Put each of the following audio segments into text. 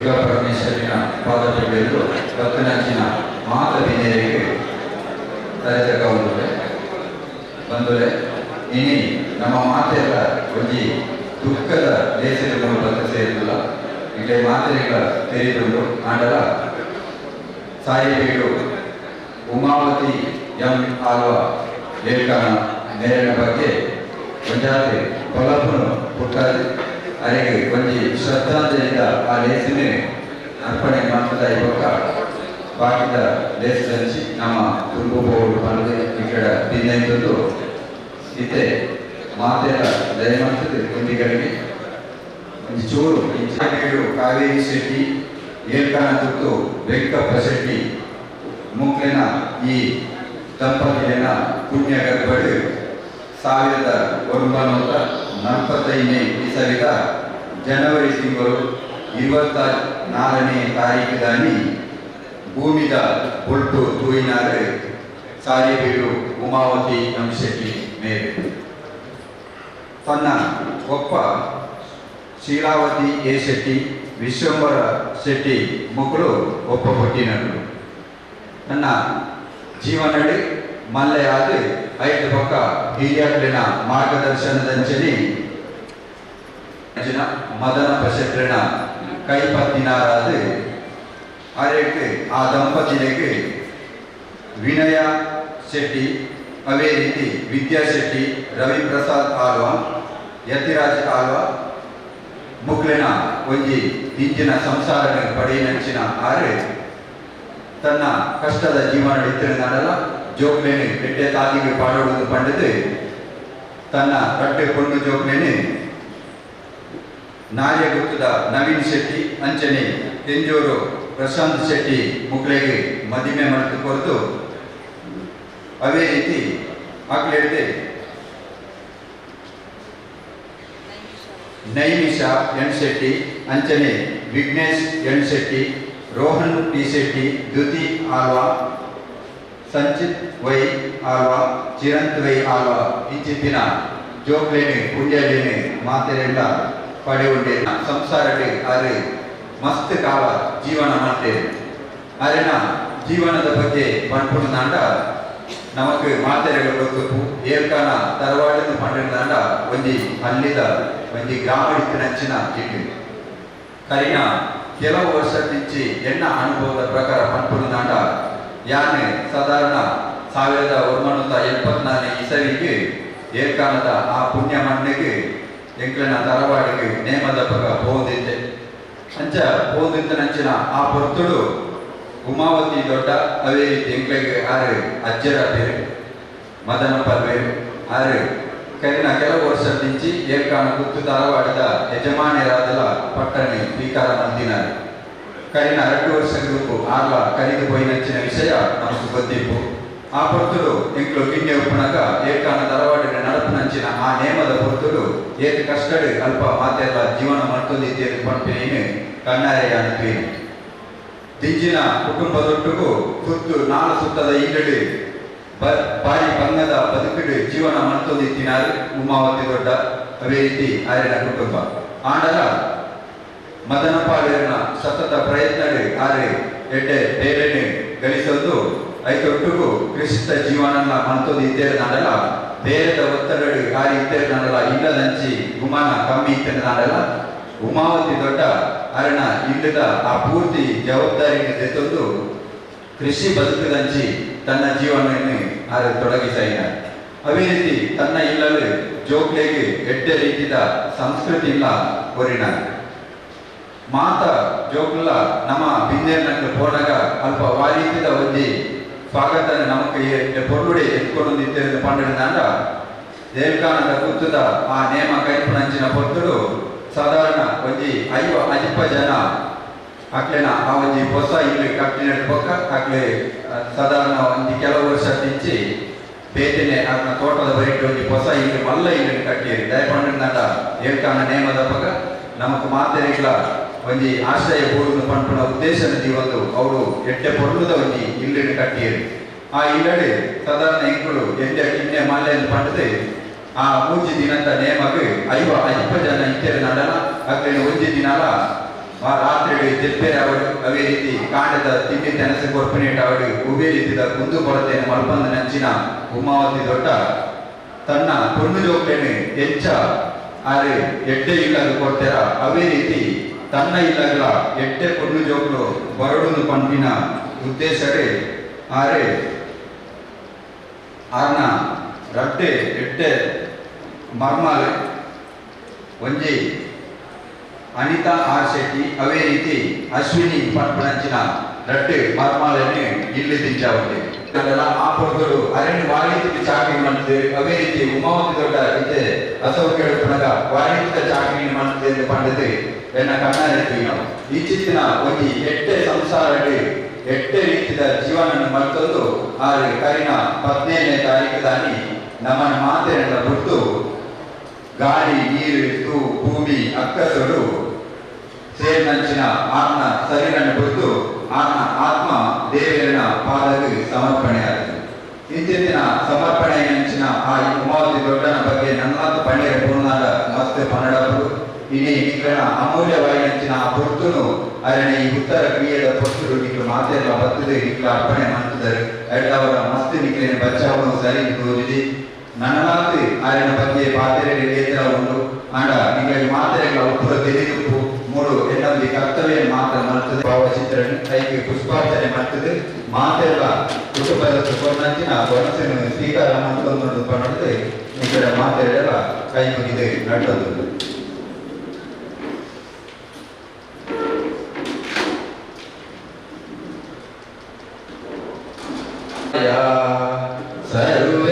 ಪರಮೇಶ್ವರಿನ ಪಾದಕ್ಕೆ ಬೆಳೆದು ಕತ್ತನಂಚಿನ ಮಾತ ವಿನಯಕ್ಕೆ ತಲೆತಕ್ಕವುಂದುವೆ ಬಂದುಲೆ ಇನಿ ನಮ್ಮ ಮಾತೆಲ್ಲ ಒಂಜಿ ದುಃಖದ ದೇಶದ ಬಂದು ಸೇರಿಲ್ಲ ಇಲ್ಲಿ ಮಾತೆಗಳ ತೆರೆದುಂಡು ಆಂಡಲ ಸಾಯಿಬೇಡು ಉಮಾವತಿ ಎಂ ಆಲ್ವ ಲೇಖನ ನೇರಿನ ಬಗ್ಗೆ ಒಂಜಾತಿ ಕೊಲ್ಲಪುನು ಪುಟ್ಟದು ಅರೆಗೆ ಒಂಜಿ ಶ್ರದ್ಧಾಂಜಲಿಯಿಂದ ಆ ಲೇಸಿನ ಅರ್ಪಣೆ ಮಾಡ್ತಾ ಇವಾಗ ಪಾಠದ ಲೇಸ್ ಹಂಚಿ ನಮ್ಮ ತುಳುಬೋಡು ಬಂದು ಈ ಕಡೆ ಬಿಂದು ಇತ್ತೆ ಮಾತೆಯ ದಯಮಾಡ್ತದೆ ಕುಂದಿಗಳಿಗೆ ಒಂದು ಚೂರು ಈ ಕಾವೇರಿ ಶೆಟ್ಟಿ ಏಲ್ಕಾನ ತುತ್ತು ವೆಂಕಪ್ಪ ಶೆಟ್ಟಿ, ಮುಕ್ಲಿನ ಈ ದಂಪತಿಯನ್ನ ಪುಣ್ಯ ಗರ್ಭಡು ಸಾವಿರದ ಒಂಬೈನೂರ ನಲವತ್ತೈದನೇ ಇಸವಿದ ಜನವರಿ ತಿಂಗಳು ಇವತ್ತ ನಾಲ್ಕನೇ ತಾರೀಕಿನಲ್ಲಿ ಭೂಮಿದ ಬೊಟ್ಟು ತೂಯಿನಾರೆ ಸಾರಿಬೀಡು ಉಮಾವತಿ ಶೆಟ್ಟಿ ಮೇಲೆ. ತನ್ನ ಒಪ್ಪ ಶೀಲಾವತಿ ಎ ಶೆಟ್ಟಿ ವಿಶ್ವಂಬರ ಶೆಟ್ಟಿ ಮಕ್ಕಳು ಒಪ್ಪ ಹುಟ್ಟಿನರು. ನನ್ನ ಜೀವನಡಿ ಮಲ್ಲೆ ಆದ ಐದು ಪಕ್ಕ ಹಿರಿಯರ್ಲಿನ ಮಾರ್ಗದರ್ಶನದಂಚಲಿ ಅಂಚಿನ ಮದನ ಪಶೆಟ್ರಿನ ಕೈಪತ್ತಿನಾರಾದ ಅರೆಕ್ಕೆ ಆ ದಂಪತಿಗಳಿಗೆ ವಿನಯ ಶೆಟ್ಟಿ ಅವೇ ರೀತಿ ವಿದ್ಯಾ ಶೆಟ್ಟಿ ರವಿ ಪ್ರಸಾದ್ ಆಳ್ವ, ಯತಿರಾಜ್ ಆಳ್ವ, ಮುಕ್ಲಿನ ಒಂಜಿ ಹಿಂದಿನ ಸಂಸಾರ ಪಡೆಯಿನಂಚಿನ ಆರೆ ತನ್ನ ಕಷ್ಟದ ಜೀವನ ಇತ್ತಿನ ನಡಲ ಜೋಕ್ಲೇನೆ ತಾತಿಗೆ ಪಾಡೋದು ಪಂಡಿತು. ತನ್ನ ಕಟ್ಟೆ ಕೊಂಡು ಜೋಕ್ಲೇನೆ ನಾರ್ಯ ಗುತ್ತದ ನವೀನ್ ಶೆಟ್ಟಿ, ಅಂಚನೆ ತೆಂಜೂರು ಪ್ರಶಾಂತ್ ಶೆಟ್ಟಿ ಮುಕ್ಳೆಗೆ ಮದಿಮೆ ಮಾಡಿತು ಕೊರತು. ಅವೇ ರೀತಿ ಮಕ್ಕಳಿಡ್ದೆ Naimisha N Shetty, Anchane, Vighnesh N Shetty, Rohan T Shetty, Dyuti Alva Sanchit Y ಆಲ್ವಾ ಚಿರಂತ್ ವೈ ಆಲ್ವಾ ಇಂಚಿತ್ತಿನ ಜೋಕ್ಲೇನೆ ಪುಣ್ಯಲೇನೆ ಮಾತೆರೆಲ್ಲ ಪಡೆಯುಂಡೆ. ಸಂಸಾರಕ್ಕೆ ಆದರೆ ಮಸ್ತ್ ಕಾಲ ಜೀವನ ಮಾಡ್ತೇವೆ ಅರೆನ, ಜೀವನದ ಬಗ್ಗೆ ಪಂಪುಣಾಂಡ ನಮಕ್ ಮಾತೆರೆಗಳು ಗೊತ್ತು. ಏರ್ಕಾನ ತರವಾಡಿನ ಪಂಡಿನಾಂಡ ಒಂಜಿ ಅಲ್ಲಿದ ಒಂಜಿ ಗ್ರಾಮ ಇತ್ತಿನಂಚಿನ ಇಟ್ಟು ಕರಿನ, ಕೆಲವು ವರ್ಷದಿಂಚಿ ಎನ್ನ ಅನುಭವದ ಪ್ರಕಾರ ಪಂಪುಣಾಂಡ ಯಾನೆ ಸಾಧಾರಣ ಸಾವಿರದ ಒಂಬೈನೂರ ಎಪ್ಪತ್ನಾಲ್ಕನೇ ಇಸವಿಗೆ ಏಕಾನದ ಆ ಪುಣ್ಯ ಮಣ್ಣಿಗೆ ಎಂಕ್ಲನ ತರವಾಡಿಗೆ ನೇಮದ ಪಗ ಹೋದಿದ್ದೆ ಅಂಚ ಹೋದಿದ್ದನಂಚಿನ ಆ ಪೊರ್ತುಡು ಉಮಾವತಿ ದೊಡ್ಡ ಅವೇ ಎಂಕ್ಲೆಗೆ ಆರು ಅಜ್ಜರ ಬೇರೆ, ಮದನ ಬೇರೆ ಆರು ಕರಿನ ಕೆಲವು ವರ್ಷ ವರ್ಷದಿಂಚಿ ಏರ್ಕಾನ ಕುತ್ತು ತರವಾಡದ ಯಜಮಾನ್ಯರಾದಲ ಪಟ್ಟಣಿ ಸ್ವೀಕಾರ ಮಂದಿನಾರು ವರ್ಷ ಗ್ರೂಪು ಆರ್ಲ ಕರಿದು ಪೋಯಿನಂಚಿನ ವಿಷಯ ನಮಗೆ ಗೊತ್ತಿಪ್ಪು ಆ ಪೊರ್ತುಡು ಎಂಕ್ಲು ಗಿಣ್ಣೆ ಉಪ್ಪುನಗ ಏರ್ಕಾನ ತರವಾಡಿನ ನಡಪುನಂಚಿನ ಆ ನೇಮದ ಪೊರ್ತುಡು ಏತ್ ಕಷ್ಟಡ್ ಅಲ್ಪ ಮಾತೆಲ್ಲ ಜೀವನ ಮಾಡ್ತೊಂದಿದ್ದೇನೆ ಪಂಪಿನೇನು ಕಣ್ಣಾರೆಯ ಅನುಪೇನು ದಿಂಜಿನ ಕುಟುಂಬದೊಟ್ಟುಗೂ ಸುತ್ತು ನಾಳ ಸುತ್ತದ ಈಗಡಿ ಬಾರಿ ಬಂಗದ ಬದುಕಿಡು ಜೀವನ ಮಾಡ್ತೊಂದಿತ್ತಿನಾರು ಉಮಾವತಿ ದೊಡ್ಡ ಅವೇ ರೀತಿ ಆರಿನ ಕುಟುಂಬ. ಆಂಡಲ ಮದನಪಾಲಿನ ಸತತ ಪ್ರಯತ್ನಗಳು ಆರೆ ಎಡ್ಡೆ ಬೇರೆನೆ ಗಳಿಸೋದು ಐತೊಟ್ಟಿಗೂ ಕ್ರಿಸ್ತ ಜೀವನನ ಮಂತೊಂದು ಇದ್ದೇವೆ ನಾಡಲ್ಲ, ಬೇರೆದ ಒತ್ತಡಗಳು ಆರಿ ಇದ್ದೇವೆ ನಾಡಲ್ಲ, ಇಲ್ಲದಂಚಿ ಗುಮಾನ ಕಮ್ಮಿ ಇದ್ದೇ ನಾಡಲ್ಲ. ಉಮಾವತಿ ದೊಡ್ಡ ಅರಣ ಇಲ್ಲದ ಆ ಪೂರ್ತಿ ಜವಾಬ್ದಾರಿಗೆ ತೆತ್ತೊಂದು ಕೃಷಿ ಬದುಕದಂಚಿ ತನ್ನ ಜೀವನವನ್ನು ಆರ ತೊಡಗಿಸಿದ ಅವೇ ರೀತಿ ತನ್ನ ಇಲ್ಲವೇ ಜೋಕ್ಲೆಗೆ ಎಡ್ಡೆ ರೀತಿಯ ಸಂಸ್ಕೃತಿ ಇಲ್ಲ ಕೊರಿನ ಮಾತ ಜೋಕ್ಲ ನಮ್ಮ ಬಿಂದೇನಕ್ಕೆ ಪೋಡಗ ಅಲ್ಪ ವಾರೀತಿದ ಸ್ವಾಗತ ಸ್ವಾಗತನ ನಮಗೆ ಪೊರುಡೆ ಎತ್ಕೊಂಡು ನಿಂತಿರುವ ಪಂಡಿನಾಂಡ ದೇವಕಾನದ ಗುತ್ತದ ಆ ನೇಮ ಕೈಪುಣಂಚಿನ ಪೊತ್ತುಡು ಸಾಧಾರಣ ಒಂಜಿ ಐವ ಅಜಿಪ ಜನ. ಅಕ್ಲೆನ ಆ ಒಂಜಿ ಹೊಸ ಇಲ್ಲಿ ಕಟ್ಟಿನ ಪೊಕ್ಕ. ಅಕ್ಲೆ ಸಾಧಾರಣ ಒಂಜಿ ಕೆಲವು ವರ್ಷ ತಿಂಚಿ ಬೇಟಿನೆ ಅದನ್ನ ತೋಟದ ಬರಿಟ್ಟು ಒಂಜಿ ಹೊಸ ಇಲ್ಲಿ ಮಲ್ಲ ಇಲ್ಲಿ ಕಟ್ಟಿರಿ ದಯಪಂಡಿನಾಂಡ ದೇವಿಕಾನ ನೇಮದ ಪಕ್ಕ. ನಮಕ್ ಮಾತೆರೆಗಳ ಒಂಜಿ ಆಶ್ರಯ ಪೂರ್ಣ ಪಂಪುನ ಉದ್ದೇಶನದಿ ಒಂದು ಅವರು ಎಟ್ಟೆ ಪೊರ್ಲುದ ಒಂಜಿ ಇಲ್ಲಿನ ಕಟ್ಟಿಯರು. ಆ ಇಲ್ಲಡೆ ಸಾಧಾರಣ ಎಂಕುಳು ಎಂಟೆ ಕಿನ್ನೆ ಮಾಲೆಯನ್ನು ಪಂಡದೆ, ಆ ಮೂಜಿ ದಿನದ ನೇಮಗ್ ಐವ ಐಪ್ಪ ಜನ ಇತ್ತೆರ ನಡನ ಅಕ್ಕಿನ ಒಂಜಿ ದಿನಾಲ ಆ ರಾತ್ರಿ ತೆಪ್ಪೆ ಅವಳು, ಅವೇ ರೀತಿ ಕಾಂಡದ ತಿಂಡಿ ತೆನಸು ಕೊರ್ಪನೇಟ್ ಅವಳು ಉಬೇ ರೀತಿದ ಕುಂದು ಕೊರತೆಯನ್ನು ಮಲ್ಪಂದ ನಂಚಿನ ಉಮಾವತಿ ದೊಡ್ಡ ತನ್ನ ಪೊಣ್ಣು ಜೋಕ್ಲೇನೆ ಹೆಚ್ಚ ಆರೆ ಎಡ್ಡೆ ಇಲ್ಲದು ಕೊಡ್ತಾರ. ಅವೇ ರೀತಿ ತನ್ನ ಇಲ್ಲಗಳ ಎಡ್ಡೆ ಪೊಣ್ಣು ಜೋಕ್ಲು ಬರಡುನು ಪಂಪಿನ ಉದ್ದೇಶವೇ. ಆರೆ, ಆರ್ನ ರಟ್ಟೆ ಎಡ್ಡೆ ಮರ್ಮಾಲ್ ಒಂಜಿ ಅನಿತಾ ಆರ್ ಶೆಟ್ಟಿ, ಅವೇ ರೀತಿ ಅಶ್ವಿನಿ ಪಟ್ಪಣಂಚಿನ ರಟ್ಟೆ ಮರ್ಮಾಲನೆ ಇಲ್ಲಿ ದಿಂಚಾವಟ್ಟೆ ಆ ಪೊರ್ಗಳು ಅರಣ್ಯ ವಾಣಿಜ್ಯ ಚಾಕರಿ ಮಾಡ್ತದೆ. ಅವೇ ರೀತಿ ಉಮಾವತಿ ದೊಡ್ಡ ಇದೆ ಅಸೌಕರ್ಯ ಪುನಗ ವಾಣಿಜ್ಯ ಚಾಕರಿ ಮಾಡ್ತದೆ ಎಂದು ಪಂಡಿತೆ ಎನ್ನ ಕಣ್ಣಾರೆ ನಾವು. ಈ ಚಿತ್ತಿನ ಒಂದು ಎಟ್ಟೆ ಸಂಸಾರಕ್ಕೆ ಎಟ್ಟೆ ರೀತಿಯ ಜೀವನ ಮತ್ತೊಂದು ಆರೆ ಕರಿನ ಹದಿನೈದನೇ ತಾರೀಕು ನಮ್ಮ ಮಾತೆಯನ್ನು ಬಿಟ್ಟು ಗಾಳಿ, ನೀರು ಇತ್ತು ಭೂಮಿ, ಅಕ್ಕಸರು ಸೇರಿನಂಚಿನ ಆತ್ಮ ಸರಿನನ್ನು ಇಂದಿನ ಸಮರ್ಪಣೆ ಹೆಂಚಿನ ಆ ಉಮಾವತಿ ದೊಡ್ಡನ ಬಗ್ಗೆ ನನ್ನಂತ ಪಂಡಿಗೆ ಪೂರ್ಣಾದ ಮಸ್ತ್ ಪನ್ನಡಪುರು ಇನಿ ಇಂಕಣ ಅಮೂಲ್ಯವಾಗಿ ಹೆಂಚಿನ ಆ ಪೊರ್ತುನು ಅದನ್ನ ಈ ಉತ್ತರ ಕ್ರಿಯೆದ ಪೊರ್ತುರು ನಿಕ್ಲು ಮಾತೆಲ್ಲ ಬತ್ತದೆ. ಇಕ್ಲ ಅರ್ಪಣೆ ಮಾಡ್ತಿದ್ದಾರೆ. ಅವರ ಮಸ್ತ್ ನಿಕ್ಲಿನ ಬಚ್ಚಾವನ್ನು ಸರಿ ತೋರಿದೆ. ನನ್ನಂತ ಅದನ್ನ ಬಗ್ಗೆ ಪಾತ್ರೆ ಉಂಟು. ಅಂಡ ನಿಮಗೆ ಮಾತೆಲ್ಲ ಉಪ್ಪು ತೆರೆದು ಮೂರು ಎನ್ನೊಂದು ಕರ್ತವ್ಯ ಮಾತ್ರ ಮಾಡುತ್ತದೆ. ಭಾವಚಿತ್ರಣ ಕೈಗೆ ಪುಷ್ಪಾರ್ಚನೆ ಮಾಡುತ್ತದೆ. ಮಾತೆಲ್ಲ ಕುಟುಂಬದ ಸುಪರ್ಣಂಚಿನ ಬನಸನ್ನು ಸ್ವೀಕಾರ ಮಾಡ್ಕೊಂಡು ಪಡೆದು ಇದರ ಕಡೆ ಮಾತೆಲ್ಲ ಕೈ ಮುಗಿದು ನಡೆದು ಸರ್ವ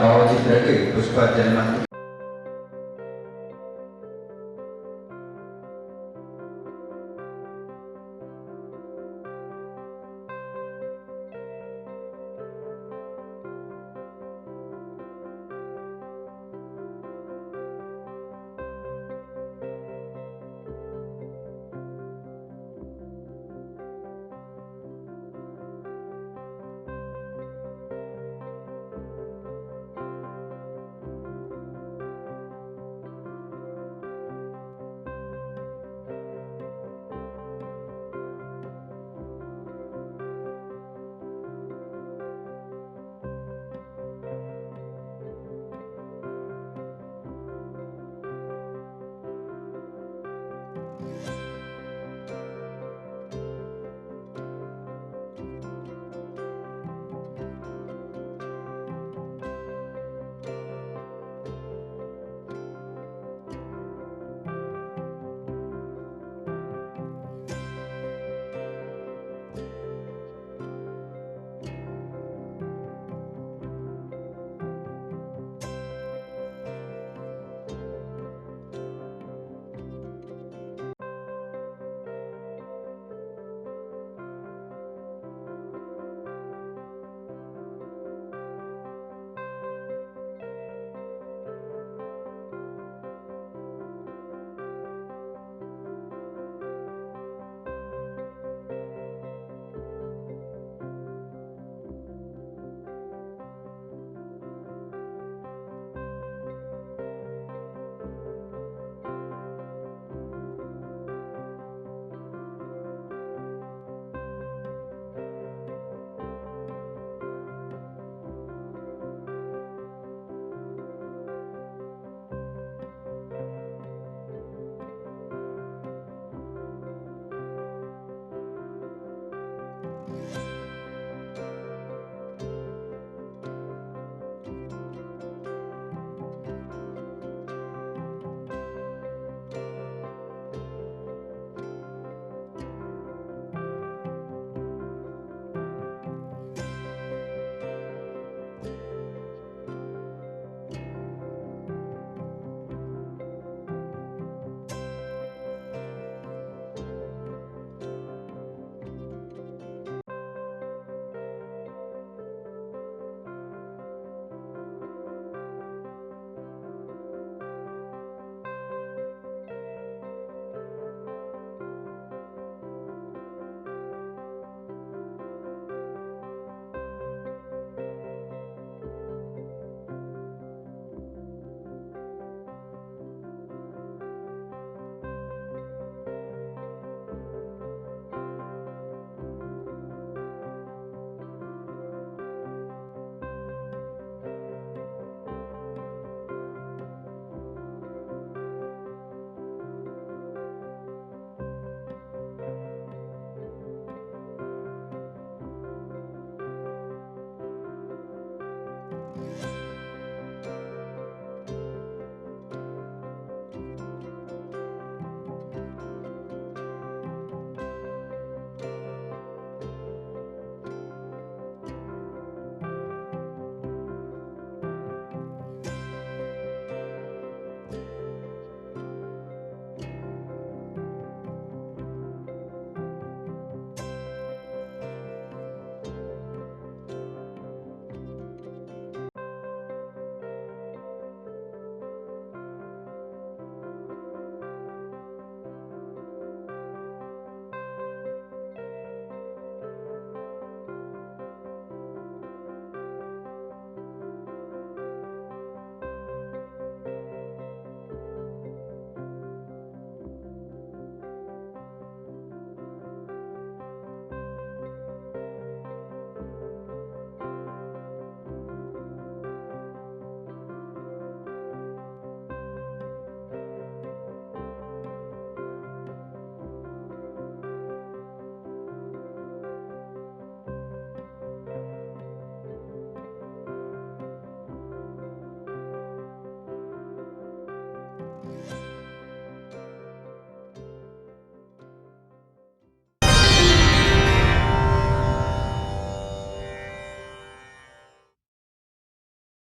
ಅದನ್ನ ಭಾವಚಿತ್ರಕ್ಕೆ Bye.